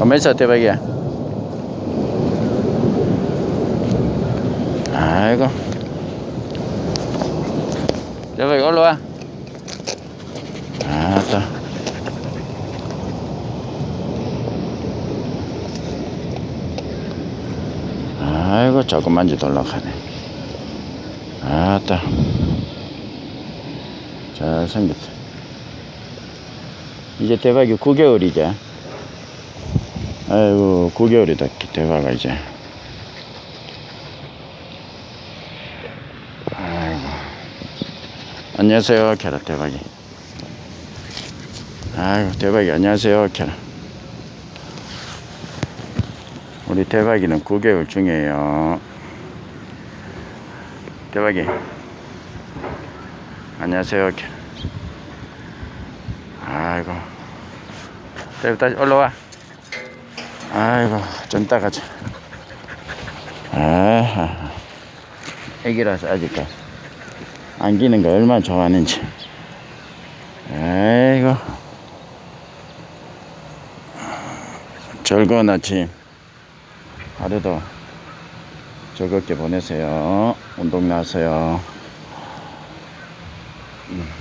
가만있어 대박이야 아이고 대박이 올라와 아따 아이고 조금만 지 돌락하네 아따 잘생겼다 이제 대박이 9개월이지 아이고 9개월이다 대박아 이제. 아이고. 안녕하세요 캐라 대박이. 아이고 대박이 안녕하세요 캐라 우리 대박이는 9개월 중이에요. 대박이. 안녕하세요 캐라 아이고. 대박 다시 올라와 아이고 좀 따가자. 아하. 애기라서 아직까 안기는 거 얼마나 좋아하는지. 아이고. 즐거운 아침. 하루도 즐겁게 보내세요. 운동 나세요. 음.